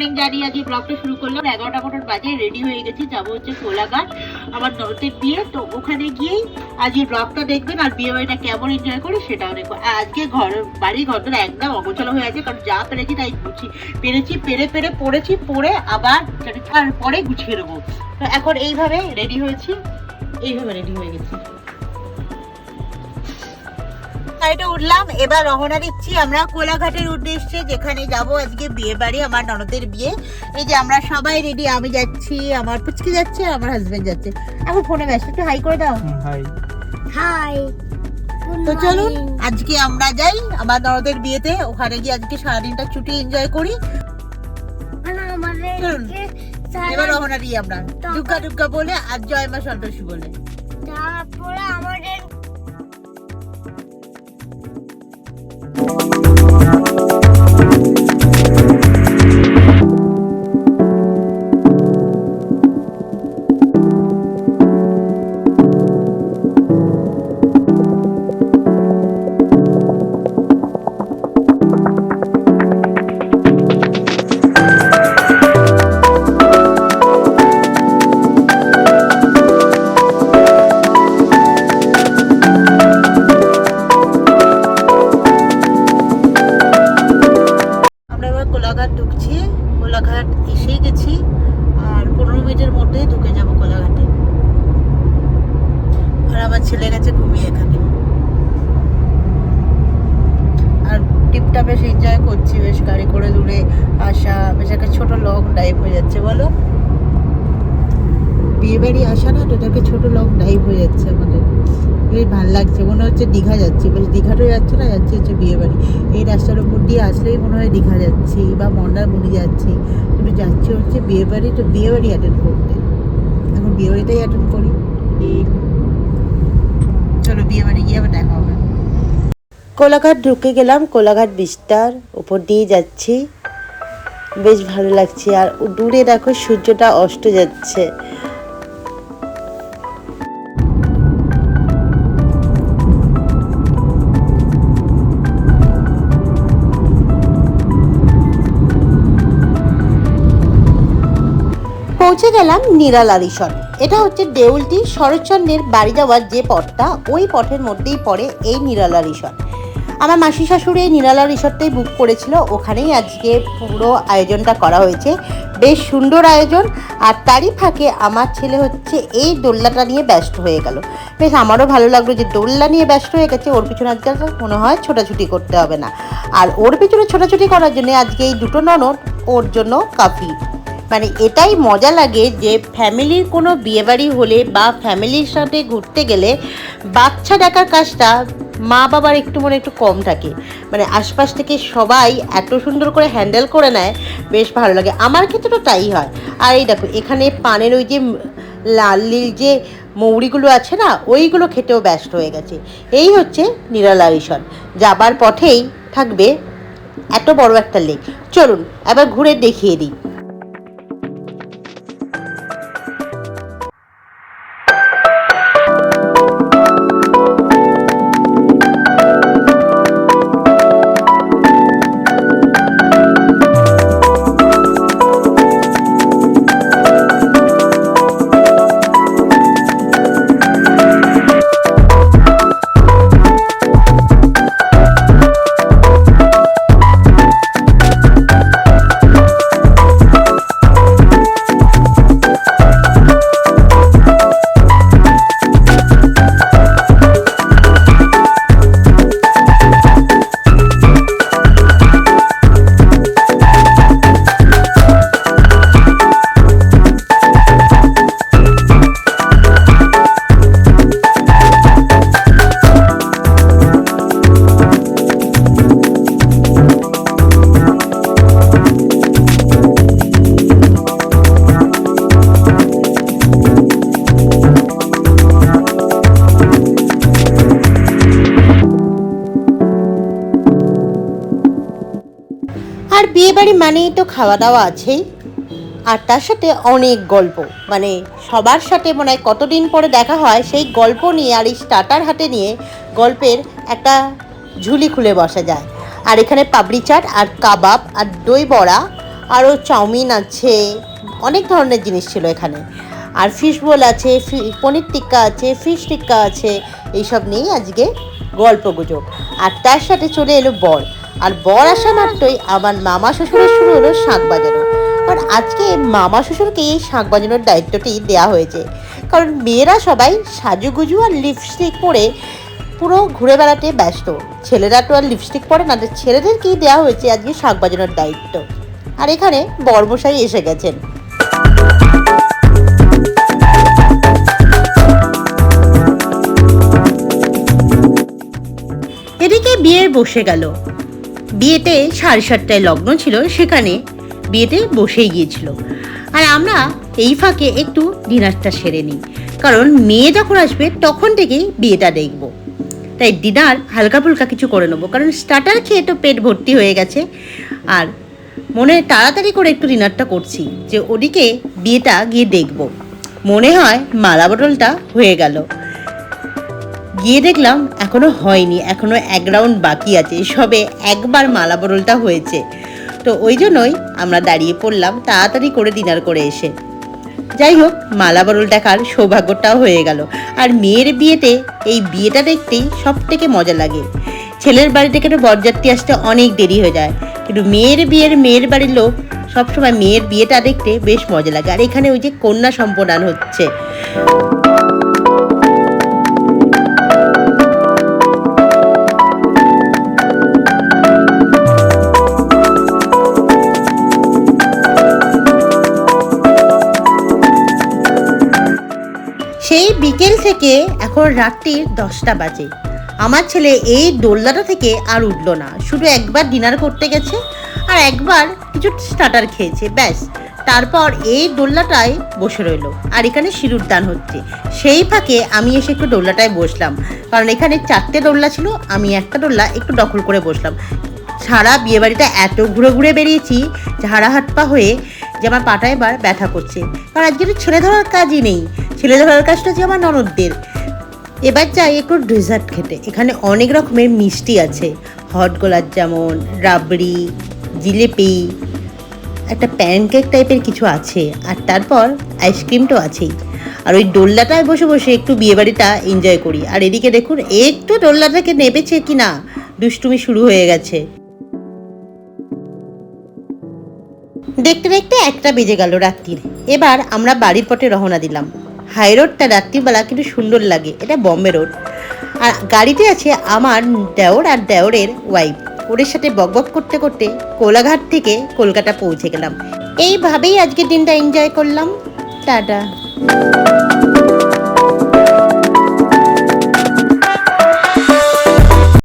Morning জানিয়ে আজকে ব্লগটা শুরু করলাম। এগারোটা মতন বাজে রেডি হয়ে গেছি। যাব হচ্ছে কোলাঘাট, আমার নরতের বিয়ে। তো ওখানে গিয়েই আজকে ব্লগটা দেখবেন আর বিয়ে বাড়িটা কেমন এনজয় করি সেটাও দেখব। আজকে ঘর বাড়ি ঘরটা একদম অগোছালো হয়ে আছে, কারণ যা পেরেছি তাই গুছি, পেরেছি, পেরে পেরে, পড়েছি, পড়ে আবার তারপরে গুছিয়ে নেব। তো এখন এইভাবে রেডি হয়েছি, এইভাবে রেডি হয়ে গেছি। সাইডে উঠলাম। এবার রওনা দিচ্ছি আমরা কোলাঘাটের উদ্দেশ্যে যেখানে যাব আজকে বিয়ে বাড়ি আমার ননদের বিয়ে। এই যে আমরা সবাই রেডি আমি যাচ্ছি আমার পুচকি যাচ্ছে আমার হাজবেন্ড যাচ্ছে। এখন ফোনে ব্যস্ত একটু হাই করে দাও। হাই হাই তো চলুন আজকে আমরা যাই আমার ননদের বিয়েতে ওখানে গিয়ে আজকে সারাদিনটা ছুটি এনজয় করি। এবার রওনা দিই আমরা। দুর্গা দুর্গা বলে আর জয় মা সন্তোষী বলে। তারপরে আমরা Yeah. কোলাঘাট এসেই গেছি, আর পনেরো মিনিটের মধ্যেই ঢুকে যাব কোলাঘাটে। আর আমার ছেলে গেছে ঘুমিয়ে এখানে। আর টিপটা বেশ এনজয় করছি, বেশ গাড়ি করে দূরে আসা, বেশ একটা ছোট লং ড্রাইভ হয়ে যাচ্ছে, বলো? বিয়ে বাড়ি আসা না, তো এটাকে ছোট লং ড্রাইভ হয়ে যাচ্ছে আমাদের। বেশ ভালো লাগছে, মনে হচ্ছে দীঘা যাচ্ছি। বেশ দীঘাটা যাচ্ছে না, যাচ্ছে হচ্ছে বিয়ে বাড়ি এই রাস্তার উপর দিয়ে আসলেই মনে হয় দীঘা যাচ্ছি বা মন্দারমণি যাচ্ছি। কিন্তু যাচ্ছি হচ্ছে বিয়ে বাড়ি তো বিয়ে বাড়ি অ্যাটেন্ড করতে। এখন বিয়ে বাড়িটাই অ্যাটেন্ড করি। চলো বিয়ে বাড়ি গিয়ে আবার দেখা হবে। কোলাঘাট ঢুকে গেলাম, কোলাঘাট বিস্তার উপর দিয়ে যাচ্ছি। বেশ ভালো লাগছে। আর দূরে দেখো সূর্যটা অস্ত যাচ্ছে। পৌঁছে গেলাম নিরালা রিসর্ট এটা হচ্ছে দেউলটি শরৎচন্দ্রের বাড়ি যাওয়ার যে পথটা, ওই পথের মধ্যেই পড়ে এই নিরালা রিসর্ট আমার মাসি শাশুড়ি এই নিরালা রিসর্টটাই বুক করেছিল। ওখানেই আজকে পুরো আয়োজনটা করা হয়েছে। বেশ সুন্দর আয়োজন। আর তারই ফাঁকে আমার ছেলে হচ্ছে এই দোল্লাটা নিয়ে ব্যস্ত হয়ে গেল। বেশ আমারও ভালো লাগল যে দোল্লা নিয়ে ব্যস্ত হয়ে গেছে। ওর পিছনে আজকাল মনে হয় ছোটাছুটি করতে হবে না। আর ওর পিছনে ছোটাছুটি করার জন্য আজকে এই দুটো ননদ ওর জন্য কাফি মানে এটাই মজা লাগে যে ফ্যামিলির কোনো বিয়েবাড়ি হলে বা ফ্যামিলির সাথে ঘুরতে গেলে বাচ্চা ডাকার কাজটা মা বাবার একটু মনে একটু কম থাকে। মানে আশপাশ থেকে সবাই এত সুন্দর করে হ্যান্ডেল করে নেয়, বেশ ভালো লাগে। আমার ক্ষেত্রে তো তাই হয়। আর এই দেখো, এখানে পানের ওই যে লাল নীল যে মৌরিগুলো আছে না, ওইগুলো খেতেও ব্যস্ত হয়ে গেছে। এই হচ্ছে নিরালা রিসর্ট যাবার পথেই থাকবে এত বড় একটা লেক চলুন, এবার ঘুরে দেখিয়ে দিই। মানেই তো খাওয়া দাওয়া আছেই। আর তার সাথে অনেক গল্প। মানে সবার সাথে মনে হয় কতদিন পরে দেখা হয়, সেই গল্প নিয়ে আর এই স্টার্টার হাতে নিয়ে গল্পের একটা ঝুলি খুলে বসা যায়। আর এখানে পাবড়ি চাট আর কাবাব আর দই বড়া আরও চাউমিন আছে, অনেক ধরনের জিনিস ছিল এখানে। আর ফিশ বোল আছে পনির টিক্কা আছে, ফিশ টিক্কা আছে, এইসব নিয়েই আজকে গল্প গুজব। আর তার সাথে চলে এলো বর। আর বর আসা মাত্রই আমার মামা শ্বশুরের শুরু হলো শাঁখ বাজানো। আর আজকে মামা শ্বশুরকে এই শাঁখ বাজানোর দায়িত্বটি দেওয়া হয়েছে। কারণ মেয়েরা সবাই সাজুগুজু আর লিপস্টিক পরে পুরো ঘুরে বেড়াতে ব্যস্ত। ছেলেরা তো আর লিপস্টিক পরে না ছেলেদেরকেই দেওয়া হয়েছে আজকে শাক বাজানোর দায়িত্ব। আর এখানে বর্মশাই এসে গেছেন। এদিকে বিয়ে বসে গেল। বিয়েতে সাড়ে সাতটায় লগ্ন ছিল সেখানে বিয়েতে বসেই গিয়েছিল। আর আমরা এই ফাঁকে একটু ডিনারটা সেরে নিই, কারণ মেয়ে যখন আসবে তখন থেকেই বিয়েটা দেখব। তাই ডিনার হালকা ফুলকা কিছু করে নেব, কারণ স্টার্টার খেয়ে তো পেট ভর্তি হয়ে গেছে। আর মনে তাড়াতাড়ি করে একটু ডিনারটা করছি, যে ওদিকে বিয়েটা গিয়ে দেখব। মনে হয় মালা বটলটা হয়ে গেল। গিয়ে দেখলাম এখনও হয়নি, এখনও এক রাউন্ড বাকি আছে সবে একবার মালা বরলটা হয়েছে। তো ওই জন্যই আমরা দাঁড়িয়ে পড়লাম, তাড়াতাড়ি করে ডিনার করে এসে। যাই হোক, মালা বরল দেখার সৌভাগ্যটাও হয়ে গেল। আর মেয়ের বিয়েতে এই বিয়েটা দেখতেই সব থেকে মজা লাগে। ছেলের বাড়ি থেকে তো বরযাত্রী আসতে অনেক দেরি হয়ে যায়। কিন্তু মেয়ের বিয়ের মেয়ের বাড়ির লোক সবসময় মেয়ের বিয়েটা দেখতে বেশ মজা লাগে। আর এখানে ওই যে কন্যা সম্প্রদান হচ্ছে। থেকে এখন রাত্রির দশটা বাজে। আমার ছেলে এই দোলনাটা থেকে আর উঠল না। শুধু একবার ডিনার করতে গেছে আর একবার কিছু স্টার্টার খেয়েছে, ব্যাস। তারপর এই দোলনাটায় বসে রইল। আর এখানে সিঁদুর দান হচ্ছে। সেই ফাঁকে আমি এসে একটু দোলনাটায় বসলাম। কারণ এখানে চারটে দোলনা ছিল, আমি একটা দোলনা একটু দখল করে বসলাম। সারা বিয়েবাড়িটা এত ঘুরে ঘুরে বেরিয়েছি, ঝাড়া হাত পা হয়ে যে আমার পাটা এবার ব্যথা করছে। কারণ আজকে ছেলে ধরার কাজই নেই। ছেলে ধরার কাজটা হচ্ছে আমার ননদদের। এবার যাই একটু ডেজার্ট খেতে। এখানে অনেক রকমের মিষ্টি আছে। হট গোলাপ জামুন, রাবড়ি, জিলিপি, একটা প্যানকেক টাইপের কিছু আছে। আর তারপর আইসক্রিমটাও আছেই। আর ওই দোল্লাটায় বসে বসে একটু বিয়েবাড়িটা এনজয় করি। আর এদিকে দেখুন, একটু দোল্লাটাকে নেবেছে কি না দুষ্টুমি শুরু হয়ে গেছে। দেখতে দেখতে একটা বেজে গেল রাত্রির। এবার আমরা বাড়ির পথে রওনা দিলাম। হাই রোডটা রাত্রিবেলা কিন্তু সুন্দর লাগে, এটা বম্বে রোড। আর গাড়িতে আছে আমার দেওর আর দেওরের ওয়াইফ ওদের সাথে বকবক করতে করতে কোলাঘাট থেকে কলকাতা পৌঁছে গেলাম। এইভাবেই আজকের দিনটা এনজয় করলাম। টাটা।